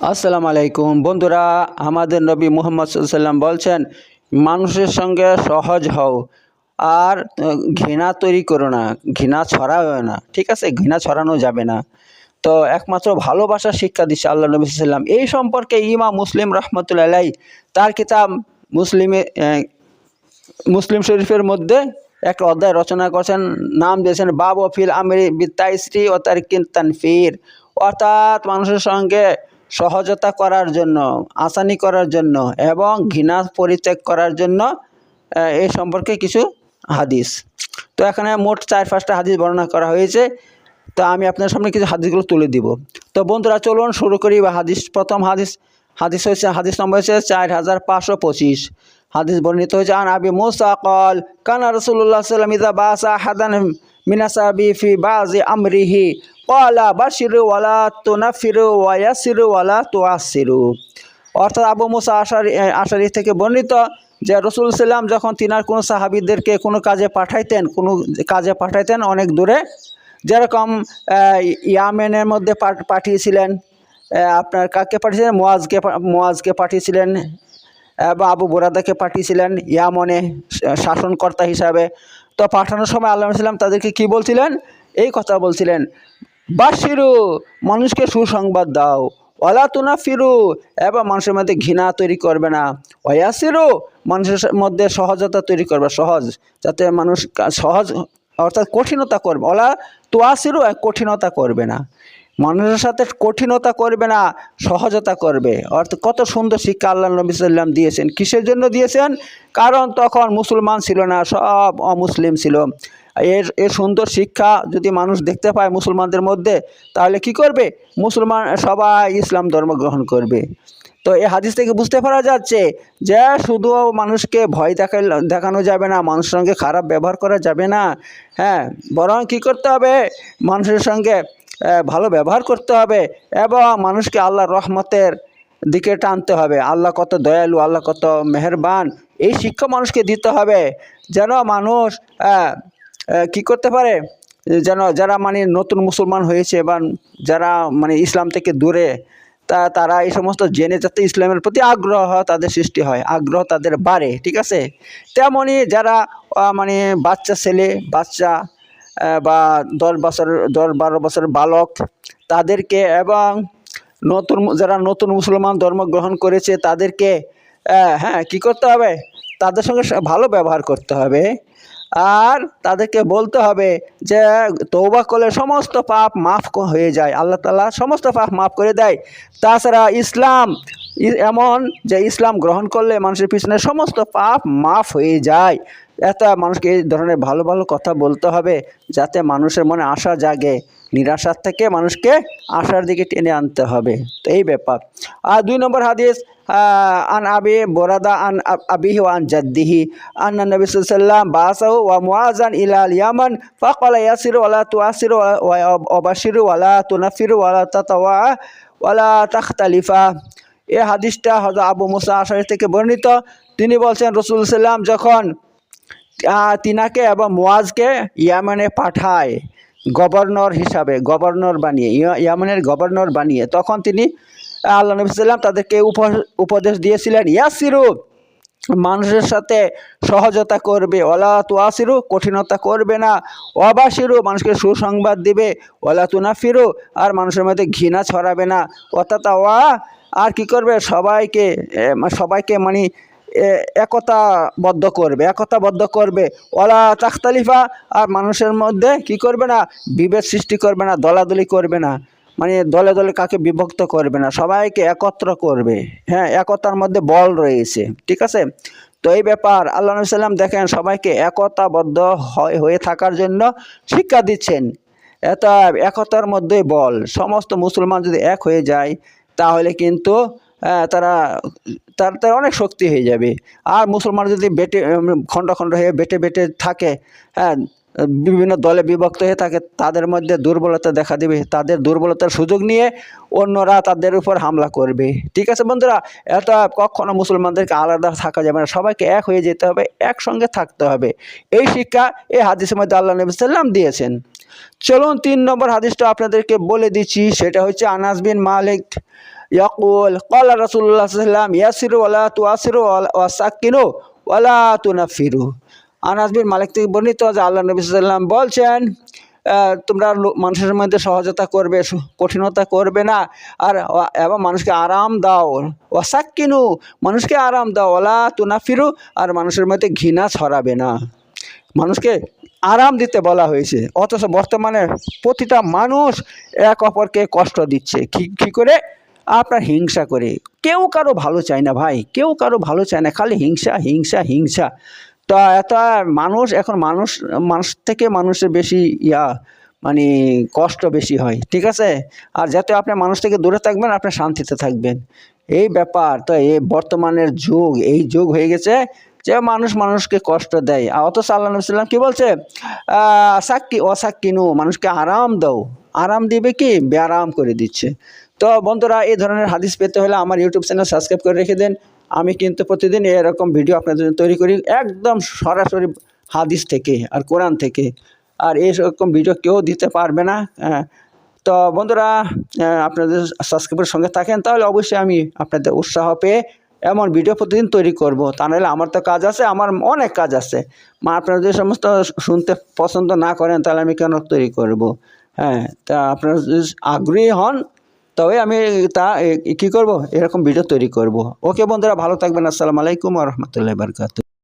আসসালামু আলাইকুম। বন্ধুরা, আমাদের নবী মুহাম্মদ সাল্লাম বলছেন, মানুষের সঙ্গে সহজ হও আর ঘৃণা তৈরি করো না। ঘৃণা ছড়াও না। ঠিক আছে? ঘৃণা ছড়ানো যাবে না। তো একমাত্র ভালোবাসার শিক্ষা দিচ্ছে আল্লাহ নবী সাল্লাম এই সম্পর্কে ইমা মুসলিম রহমতুল্লাহ তার কিতাব মুসলিমে মুসলিম শরীফের মধ্যে একটা অধ্যায় রচনা করেছেন। নাম দিয়েছেন, বাব ফিল আমির বিত্তাইশ্রী ও তার তানফির। অর্থাৎ মানুষের সঙ্গে সহজতা করার জন্য, আসানি করার জন্য এবং ঘৃণা পরিত্যাগ করার জন্য এই সম্পর্কে কিছু হাদিস। তো এখানে মোট চার পাঁচটা হাদিস বর্ণনা করা হয়েছে। তো আমি আপনার সামনে কিছু হাদিসগুলো তুলে দিব। তো বন্ধুরা, চলুন শুরু করি বা হাদিস, প্রথম হাদিস। হাদিস হয়েছে, হাদিস নম্বর হচ্ছে চার হাজার পাঁচশো পঁচিশ। হাদিস বর্ণিত হয়েছে, আন আবি মুসা কল কানা রসুল্লাহ সাল্লাম ইদা বাসা হাদান মিনাসাবি ফি বাজি আমরিহি কলা বাশিরু ওয়ালা তুনাফিরু ওয়াসিরু ওয়ালা তুয়াসিরু অর্থাৎ আবু মুসা আশারি আশারি থেকে বর্ণিত যে রসুল সাল্লাম যখন তিনার কোনো সাহাবিদেরকে কোনো কাজে পাঠাইতেন, কোনো কাজে পাঠাইতেন অনেক দূরে, যেরকম ইয়ামেনের মধ্যে পাঠ- পাঠিয়েছিলেন আপনার কাকে পাঠিয়েছিলেন? মোয়াজকে মোয়াজকে পাঠিয়েছিলেন বা আবু বোরাদাকে পাঠিয়েছিলেন ইয়ামনে শাসনকর্তা হিসাবে। তো পাঠানোর সময় আল্লাহ সাল্লাম তাদেরকে কি বলছিলেন? এই কথা বলছিলেন বাসিরু, মানুষকে সুসংবাদ দাও। ওয়ালা তুনা ফিরু এবং মানুষের মধ্যে ঘৃণা তৈরি করবে না। ওয়াসিরু মানুষের মধ্যে সহজতা তৈরি করবে, সহজ, যাতে মানুষ সহজ, অর্থাৎ কঠিনতা করবে। ওলা তুয়াসিরু কঠিনতা করবে না। মানুষের সাথে কঠিনতা করবে না, সহজতা করবে। অর্থাৎ কত সুন্দর শিক্ষা আল্লাহ নবী সাল্লাম দিয়েছেন। কিসের জন্য দিয়েছেন? কারণ তখন মুসলমান ছিল না, সব অমুসলিম ছিল। এর এর সুন্দর শিক্ষা যদি মানুষ দেখতে পায় মুসলমানদের মধ্যে, তাহলে কি করবে? মুসলমান সবাই ইসলাম ধর্ম গ্রহণ করবে। তো এই হাদিস থেকে বুঝতে পারা যাচ্ছে যে শুধু মানুষকে ভয় দেখা, দেখানো যাবে না, মানুষের সঙ্গে খারাপ ব্যবহার করা যাবে না। হ্যাঁ বরং কি করতে হবে? মানুষের সঙ্গে ভালো ব্যবহার করতে হবে এবং মানুষকে আল্লাহর রহমতের দিকে টানতে হবে। আল্লাহ কত দয়ালু, আল্লাহ কত মেহেরবান। এই শিক্ষা মানুষকে দিতে হবে যেন মানুষ কি করতে পারে? যেন যারা মানে নতুন মুসলমান হয়েছে বা যারা মানে ইসলাম থেকে দূরে, তা তারা এই সমস্ত জেনে যাতে ইসলামের প্রতি আগ্রহ তাদের সৃষ্টি হয়, আগ্রহ তাদের বাড়ে, ঠিক আছে? তেমনই যারা মানে বাচ্চা ছেলে, বাচ্চা বা দশ বছর, দশ বারো বছর বালক, তাদেরকে এবং নতুন, যারা নতুন মুসলমান ধর্ম গ্রহণ করেছে, তাদেরকে হ্যাঁ কি করতে হবে? তাদের সঙ্গে ভালো ব্যবহার করতে হবে। আর তাদেরকে বলতে হবে যে তৌবা করলে সমস্ত পাপ মাফ হয়ে যায়। আল্লাহ তালা সমস্ত পাপ মাফ করে দেয়। তাছাড়া ইসলাম এমন যে, ইসলাম গ্রহণ করলে মানুষের পিছনে সমস্ত পাপ মাফ হয়ে যায়। এত মানুষকে এই ধরনের ভালো ভালো কথা বলতে হবে, যাতে মানুষের মনে আশা জাগে। নিরাশার থেকে মানুষকে আশার দিকে টেনে আনতে হবে। তো এই ব্যাপার। আর দুই নম্বর হাদিস আন আবি বোরাদা আন আব- আবিহি ওয়ান জাদ্দিহি আন্না নবী সাল্লাম বাসাহু ওয়া মুআজান ইলাল ইয়ামান ফাকালা ইয়াসিরু ওয়ালা তুআসিরু ওয়া অবাশিরু ওয়ালা তুনাফিরু ওয়ালা তাতাওয়া ওয়ালা তাখতালিফা এই হাদিসটা হযরত আবু মুসা আশারি থেকে বর্ণিত। তিনি বলছেন, রসুল সাল্লাম যখন তিনাকে এবং মুয়াজকে ইয়ামানে পাঠায়, গভর্নর হিসাবে, গভর্নর বানিয়ে, ইয়া- ইয়ামানের গভর্নর বানিয়ে, তখন তিনি আল্লাহ নবী সাল্লাম তাদেরকে উপ- উপদেশ দিয়েছিলেন, ইয়াসিরু, মানুষের সাথে সহজতা করবে ওলা তুয়াসিরু, কঠিনতা করবে না অবাসিরু মানুষকে সুসংবাদ দিবে ওলা তুনাফিরু, আর মানুষের মধ্যে ঘৃণা ছড়াবে না অর্থাৎ ওয়া আর কি করবে, সবাইকে সবাইকে মানে একতাবদ্ধ করবে একতাবদ্ধ করবে ওলা তাখতালিফা, আর মানুষের মধ্যে কি করবে না, বিভেদ সৃষ্টি করবে না, দলাদলি করবে না। মানে দলে দলে কাকে বিভক্ত করবে না, সবাইকে একত্র করবে। হ্যাঁ একতার মধ্যে বল রয়েছে, ঠিক আছে? তো এই ব্যাপার, আল্লাহ সাল্লাম দেখেন সবাইকে একতাবদ্ধ হয়- থাকার জন্য শিক্ষা দিচ্ছেন। এত একতার মধ্যেই বল, সমস্ত মুসলমান যদি এক হয়ে যায়, তাহলে কিন্তু তারা, তার তার অনেক শক্তি হয়ে যাবে। আর মুসলমান যদি বেটে খণ্ড খণ্ড হয়ে বেটে বেটে থাকে হ্যাঁ বিভিন্ন দলে বিভক্ত হয়ে থাকে, তাদের মধ্যে দুর্বলতা দেখা দেবে। তাদের দুর্বলতার সুযোগ নিয়ে অন্যরা তাদের উপর হামলা করবে। ঠিক আছে বন্ধুরা? এত কখনো মুসলমানদেরকে আলাদা থাকা যাবে না। সবাইকে এক হয়ে যেতে হবে, একসঙ্গে থাকতে হবে। এই শিক্ষা এই হাদিসের মধ্যে আল্লাহ নবী সাল্লাম দিয়েছেন। চলুন তিন নম্বর হাদিসটা আপনাদেরকে বলে দিচ্ছি। সেটা হচ্ছে আনাস বিন মালিক। ইয়াকুল, কলা রসুল্লাহ সাল্লাম ইয়াসিরু ওয়ালা তুয়াসিরু ওয়াসাক্কিনু ওয়ালা তুনাফিরু। আনাস বিন মালিক থেকে বর্ণিত যে আল্লাহ নবী সাল্লাম বলছেন তোমরা মানুষের মধ্যে সহজতা করবে কঠিনতা করবে না। আর এবং মানুষকে আরাম দাও। অশাক ওয়াসাক্কিনু, মানুষকে আরাম দাও। ওলা তুনা ফিরু আর মানুষের মধ্যে ঘৃণা ছড়াবে না। মানুষকে আরাম দিতে বলা হয়েছে। অথচ বর্তমানে প্রতিটা মানুষ এক অপরকে কষ্ট দিচ্ছে। কি, কী করে? আপনার হিংসা করে। কেউ কারও ভালো চায় না ভাই। কেউ কারও ভালো চায় না। খালি হিংসা হিংসা হিংসা। তো এত মানুষ, এখন মানুষ মানুষ থেকে মানুষের বেশি ইয়া মানে কষ্ট বেশি হয়, ঠিক আছে? আর যাতে আপনি মানুষ থেকে দূরে থাকবেন, আপনি শান্তিতে থাকবেন। এই ব্যাপার, তো এই বর্তমানের যুগ, এই যুগ হয়ে গেছে যে মানুষ মানুষকে কষ্ট দেয়। আর নবী সাল্লাম কি বলছে? সাক্ষী অসাক্ষিনু মানুষকে আরাম দাও। আরাম দিবে কি? ব্যারাম করে দিচ্ছে। তো বন্ধুরা, এই ধরনের হাদিস পেতে হলে আমার ইউটিউব চ্যানেল সাবস্ক্রাইব করে রেখে দেন। আমি কিন্তু প্রতিদিন এরকম ভিডিও আপনাদের জন্য তৈরি করি, একদম সরাসরি হাদিস থেকে আর কোরআন থেকে। আর এইরকম ভিডিও কেউ দিতে পারবে না হ্যাঁ। তো বন্ধুরা আপনাদের সাবস্ক্রাইবের সঙ্গে থাকেন, তাহলে অবশ্যই আমি আপনাদের উৎসাহ পেয়ে এমন ভিডিও প্রতিদিন তৈরি করব। তা নাহলে আমার তো কাজ আছে, আমার অনেক কাজ আছে। মা, আপনারা যদি সমস্ত শুনতে পছন্দ না করেন, তাহলে আমি কেন তৈরি করব? হ্যাঁ তা আপনারা যদি আগ্রহী হন তবে আমি তা কি করব? এরকম ভিডিও তৈরি করব। ওকে বন্ধুরা, ভালো থাকবেন। আসসালামু আলাইকুম রহমতুল্লাহ বারকাত